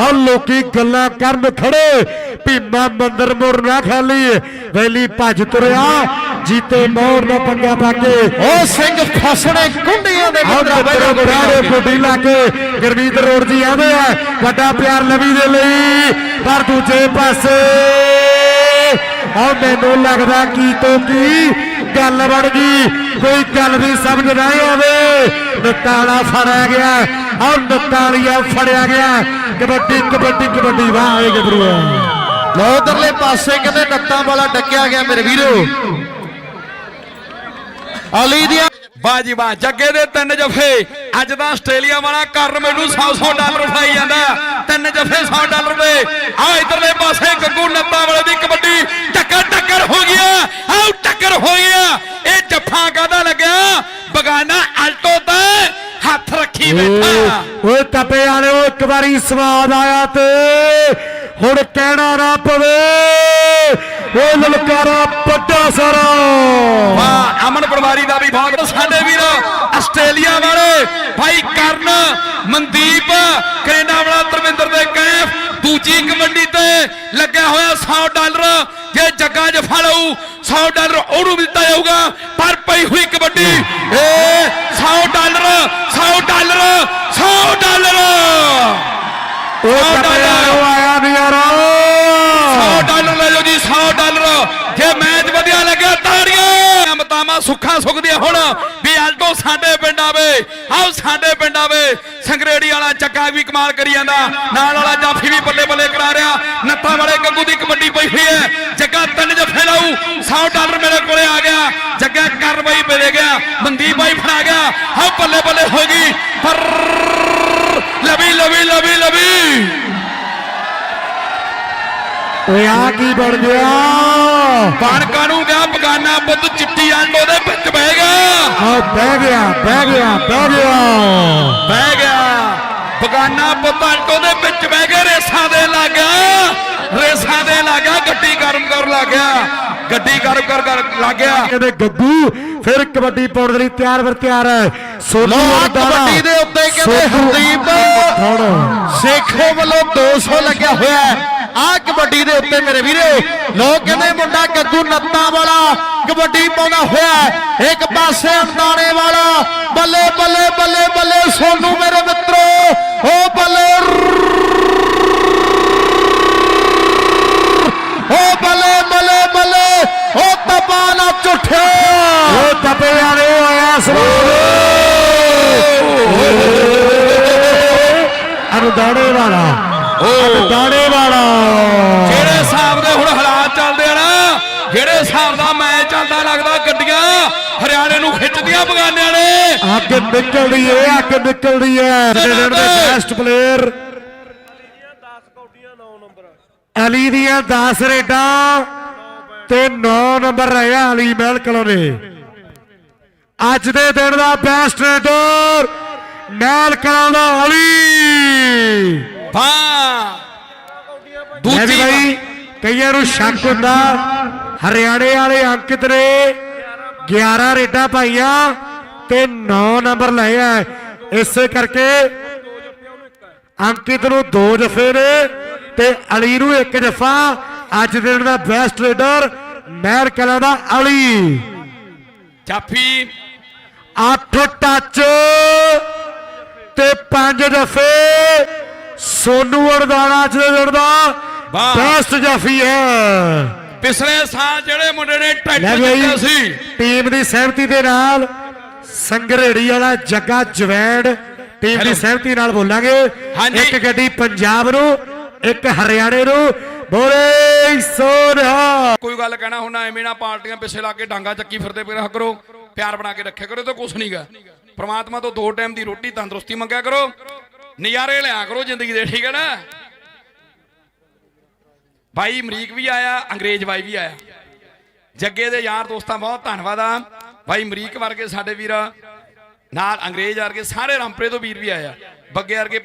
ਆ ਲੋਕੀ ਗੱਲਾਂ ਕਰਨ ਖੜੇ। ਭੀਮਾ ਮੰਦਰ ਮੋੜ ਨਾ ਖਾਲੀ ਵੈਲੀ ਭੱਜ ਤੁਰਿਆ ਜੀਤੇ ਮੋਰ ਦਾ ਪੰਗਾ ਪਾ ਕੇ। ਉਹ ਸਿੰਘ ਫਸਣੇ ਕੁੰਡੀਆਂ ਦੇ ਮਿੱਤਰੋ ਬਰਾੜੇ ਫੁੱਟੀ ਲਾ ਕੇ। ਗੁਰਮੀਤ ਰੋਡ ਜੀ ਆਵੇ ਆ ਵੱਡਾ ਪਿਆਰ ਲਵੀ ਦੇ ਲਈ। ਪਰ ਦੂਜੇ ਪਾਸੇ ਆਹ ਮੈਨੂੰ ਲੱਗਦਾ ਕੀ ਤੋਂ ਕੀ ਗੱਲ ਬਣ ਗਈ। ਕੋਈ ਗੱਲ ਵੀ ਸਮਝ ਨਾ ਆਵੇ। ਨਤਾਲਾ ਫੜਿਆ ਗਿਆ। ਆਹ ਨਤਾਲੀਆ ਫੜਿਆ ਗਿਆ। ਕਬੱਡੀ ਕਬੱਡੀ ਕਬੱਡੀ। ਵਾਹ ਇਹ ਗੱਭਰੂਆ ਲੋ ਉਧਰਲੇ ਪਾਸੇ ਕਹਿੰਦੇ ਨੱਤਾਂ ਵਾਲਾ ਡੱਕਿਆ ਗਿਆ ਮੇਰੇ ਵੀਰੋ। ਅਲੀ ਦੀਆਂ ਬਾਜੀ ਬਾ ਜੱਗੇ ਦੇ ਤਿੰਨ ਜਫੇ। ਅੱਜ ਦਾ ਆਸਟ੍ਰੇਲੀਆ ਵਾਲਾ ਕਰਨ ਮੈਨੂੰ 100-100 ਡਾਲਰ ਫੜਾਈ ਜਾਂਦਾ। ਤਿੰਨ ਜਫੇ 100 ਡਾਲਰ ਦੇ। ਆ ਇਧਰਲੇ ਪਾਸੇ ਗੱਗੂ ਨੱਤਾ ਵਾਲੇ ਦੀ ਕਬੱਡੀ। ਟੱਕਰ ਟੱਕਰ ਹੋ ਗਿਆ ਆਉ ਟੱਕਰ ਹੋ ਗਿਆ ਇਹ ਜੱਫਾ ਕਾਦਾ ਲੱਗਿਆ ਬਗਾਨਾ ਅਲਟੋ ਤੇ ਹੱਥ ਬੈਠਾ ਓਏ ਤਪੇ ਵਾਲਿਓ, ਇੱਕ ਵਾਰੀ ਸਵਾਦ ਆਇਆ ਤੇ ਹੁਣ ਕਹਿਣਾ ਨਾ ਪਵੇ। ਓਏ ਲਲਕਾਰਾ ਵੱਡਾ ਸਾਰਾ। ਵਾਹ, ਅਮਨ ਪਰਵਾਰੀ ਦਾ ਵੀ ਬਹੁਤ ਸਾਡੇ ਵੀਰ ਆਸਟ੍ਰੇਲੀਆ ਵਾਲੇ ਭਾਈ ਕਰਨ, ਮਨਦੀਪ, ਕੈਨੇਡਾ ਵਾਲਾ ਧਰਮਿੰਦਰ ਦੇ ਕੈਫ, ਦੂਜੀ ਕਬੱਡੀ ਤੇ ਲੱਗਿਆ ਹੋਇਆ 100 ਡਾਲਰ। ਜੇ ਜੱਗਾ ਜਫਾ ਲਊ 100 ਡਾਲਰ ਉਹਨੂੰ ਵੀ ਦਿੱਤਾ ਜਾਊਗਾ ਪਰ ਪਈ ਹੋਈ ਕਬੱਡੀ। ਏ 100 ਡਾਲਰ 100 ਡਾਲਰ 100 ਡਾਲਰ। ਤਪੇ ਡਾਲਰ। ਆਇਆ ਨਜ਼ਾਰਾ 100 ਡਾਲਰ ਲੈ ਜਾਓ ਜੀ 100 ਡਾਲਰ। ਜੇ ਮੈਚ ਵਧੀਆ ਲੱਗਿਆ ਤਾੜੀਆਂ ਮਤਾਮਾ ਸੁੱਖਾਂ ਸੁਖਦੀਆਂ ਹੁਣ ਵੀ ਆਲਟੋ ਸਾਡੇ ਪਿੰਡ ਆਵੇ। ਆਓ ਸਾਡੇ ਪਿੰਡ ਆਵੇ। ਸੰਗਰੇੜੀ ਵਾਲਾ ਚੱਕਾ ਵੀ ਕਮਾਲ ਕਰੀ ਜਾਂਦਾ ਨਾਲ ਵਾਲਾ ਜਾਫੀ ਵੀ ਬੱਲੇ ਕਰਾ ਰਿਹਾ। ਨੱਥਾ ਵਾਲੇ ਗੱਗੂ ਦੀ ਕਬੱਡੀ ਪਈ ਹੋਈ ਹੈ। ਜੱਗਾ ਤਿੰਨ ਜਫੇ ਲਾਊ 100 ਡਾਲਰ ਮੇਰੇ ਕੋਲੇ ਆ ਗਿਆ। ਜੱਗਾ ਕਰ ਬਾਈ ਮਿਲ ਗਿਆ। ਮਨਦੀਪ ਬਾਈ ਫੜਾ ਗਿਆ। ਹਾਂ ਬੱਲੇ ਬੱਲੇ ਹੋ ਗਈ। ਪਰ ਲਵੀ ਲਵੀ ਲਵੀ ਲਵੀ। ਓਏ ਆ ਕੀ ਬਣ ਗਿਆ? ਬਾਣਕਾਂ ਨੂੰ ਗਿਆ? ਬਗਾਨਾ ਪੁੱਤ ਚਿੱਟੀ ਆਂਡੋ ਦੇ ਵਿੱਚ ਬਹਿ ਗਿਆ। ਆ ਬਹਿ ਗਿਆ ਬਹਿ ਗਿਆ ਬਹਿ ਗਿਆ। ਬਹਿ ਗਿਆ। ਬਗਾਨਾ ਪੁੱਤ ਆਂਡੋ ਦੇ ਵਿੱਚ ਬਹਿ ਗਿਆ ਰੇਸਾਂ ਦੇ ਲੱਗ ਗਿਆ ਰੇਸਾਂ ਦੇ ਲੱਗ ਗਿਆ ਗੱਡੀ ਗਰਮ ਕਰ ਲੱਗ ਗਿਆ ਗੱਡੀ ਗਰਮ ਕਰ ਕਰ ਲੱਗ ਗਿਆ ਕਹਿੰਦੇ ਗੱਗੂ ਫਿਰ ਕਬੱਡੀ ਪਾਉਣ ਦੇ ਲਈ ਤਿਆਰ ਫਿਰ ਤਿਆਰ ਹੈ ਸੋਨੂ ਲੋ ਆ ਅਰਦਾਨਾ। ਕਬੱਡੀ ਦੇ ਉੱਤੇ ਕਹਿੰਦੇ ਹਰਦੀਪ ਸੇਖੋ ਵੱਲੋਂ 200 ਲੱਗਿਆ ਹੋਇਆ ਆ ਕਬੱਡੀ ਦੇ ਉੱਤੇ ਮੇਰੇ ਵੀਰੋ ਲੋਕ ਕਹਿੰਦੇ ਮੁੰਡਾ ਗੱਗੂ ਨੱਤਾਂ ਵਾਲਾ ਕਬੱਡੀ ਪਾਉਂਦਾ ਹੋਇਆ। ਇੱਕ ਪਾਸੇ ਅੰਦਾਣੇ ਵਾਲਾ ਬੱਲੇ ਬੱਲੇ ਬੱਲੇ ਬੱਲੇ ਸੋਨੂ ਮੇਰੇ ਮਿੱਤਰੋ ਓ ਬੱਲੇ ਓ ਬੱਲੇ ਬੱਲੇ ਬੱਲੇ ਓ ਤਪਾ ਨਾ ਝੁੱਠਿਆ। ਓ ਤਪੇ ਵਾਲੇ ਆਇਆ ਸਵਾਲ ਅਨੁਦਾਣੇ ਵਾਲਾ। ਅਨੁਦਾਣੇ ਵਾਲਾ। ਜਿਹੜੇ ਹਿਸਾਬ ਦੇ ਹੁਣ ਹਾਲਾਤ ਚੱਲਦੇ ਆ ਨਾ ਜਿਹੜੇ ਹਿਸਾਬ ਦਾ ਮੈਚ ਚੱਲਦਾ ਲੱਗਦਾ ਗੱਡੀਆਂ ਹਰਿਆਣੇ ਨੂੰ ਖਿੱਚਦੀਆਂ ਬਗਾਨਿਆਂ ਨੇ। ਅੱਗ ਨਿਕਲਦੀ ਏ ਅੱਗ ਨਿਕਲਦੀ ਏ। ਨਿਊਜ਼ੀਲੈਂਡ ਦੇ ਬੈਸਟ ਪਲੇਅਰ ਅਲੀ ਦੀਆਂ 10 ਰੇਡਾਂ। ਤੇ 9 ਨੰਬਰ ਰਿਹਾ ਅਲੀ ਮਹਿਲ ਕਲੋਨੇ। ਅੱਜ ਦੇ ਦਿਨ ਦਾ ਬੈਸਟ ਰੇਡਰ ਮਹਿਲ ਕਲਾਂ ਦਾ ਅਲੀ। ਹਾਂ ਮੈਂ ਵੀ ਦੂਜੀ ਬਾਈ ਕਈਆਂ ਨੂੰ ਸ਼ੱਕ ਹੁੰਦਾ ਹਰਿਆਣੇ ਵਾਲੇ ਅੰਕਿਤ ਨੇ 11 ਰੇਡਾਂ ਪਾਈਆਂ ਤੇ 9 ਨੰਬਰ ਲਏ ਆ। ਇਸੇ ਕਰਕੇ ਅੰਕਿਤ ਨੂੰ ਦੋ ਜਫੇ ਨੇ ਤੇ ਅਲੀ ਨੂੰ ਇੱਕ ਜਫਾ। ਅੱਜ ਦੇ ਦਿਨ ਦਾ ਬੈਸਟ ਰੇਡਰ ਮਹਿਰ ਕਲਾਂ ਦਾ ਅਲੀ। ਜਾਫੀ। 8 ਟੱਚ ਤੇ 5 ਜਫੇ ਸੋਨੂ ਅਰਦਾਨਾ ਅੱਜ ਦੇ ਦਿਨ ਦਾ। ਬੈਸਟ ਜਾਫੀ ਹੈ। ਪਿਛਲੇ ਸਾਲ ਜਿਹੜੇ ਮੁੰਡੇ ਨੇ ਲੈ ਟਰੈਕਟਰ ਵੀ ਚੱਕਿਆ ਆਈ ਸੀ। ਟੀਮ ਦੀ ਸਹਿਮਤੀ ਦੇ ਨਾਲ ਸੰਗਰੇੜੀ ਵਾਲਾ ਜੱਗਾ ਜਵੈਣ ਟੀਮ ਦੀ। ਸਹਿਮਤੀ ਨਾਲ ਬੋਲਾਂਗੇ। ਇੱਕ ਗੱਡੀ ਪੰਜਾਬ ਨੂੰ ਇੱਕ ਹਰਿਆਣੇ ਨੂੰ। ਬੋਲੇ। ਸੋਨਹਾ ਕੋਈ ਗੱਲ ਕਹਿਣਾ ਹੁਣ ਐਵੇਂ ਨਾ ਪਾਰਟੀਆਂ ਪਿੱਛੇ ਲਾ ਕੇ ਡਾਂਗਾ ਚੱਕੀ ਫਿਰਦੇ ਪਏ ਕਰੋ, ਪਿਆਰ ਬਣਾ ਕੇ ਰੱਖਿਆ ਕਰੋ ਤਾਂ ਕੁਛ ਨਹੀਂਗਾ ਪ੍ਰਮਾਤਮਾ ਤੋਂ ਦੋ ਟਾਈਮ ਦੀ ਰੋਟੀ ਤੰਦਰੁਸਤੀ ਮੰਗਿਆ ਕਰੋ, ਨਜ਼ਾਰੇ ਲਿਆ ਕਰੋ ਜ਼ਿੰਦਗੀ ਦੇ, ਠੀਕ ਹੈ ਨਾ? ਭਾਈ ਅਮਰੀਕ ਵੀ ਆਇਆ, ਅੰਗਰੇਜ਼ ਬਾਈ ਵੀ ਆਇਆ। ਜੱਗੇ ਦੇ ਯਾਰ ਦੋਸਤਾਂ, ਬਹੁਤ ਧੰਨਵਾਦ ਆ। ਭਾਈ ਅਮਰੀਕ ਵਰਗੇ ਸਾਡੇ ਵੀਰ, ਨਾਲ ਅੰਗਰੇਜ਼ ਵਰਗੇ ਸਾਰੇ ਰਾਮਪਰੇ ਤੋਂ ਵੀਰ ਵੀ ਆਇਆ ਬੱਗੇ ਵਰਗੇ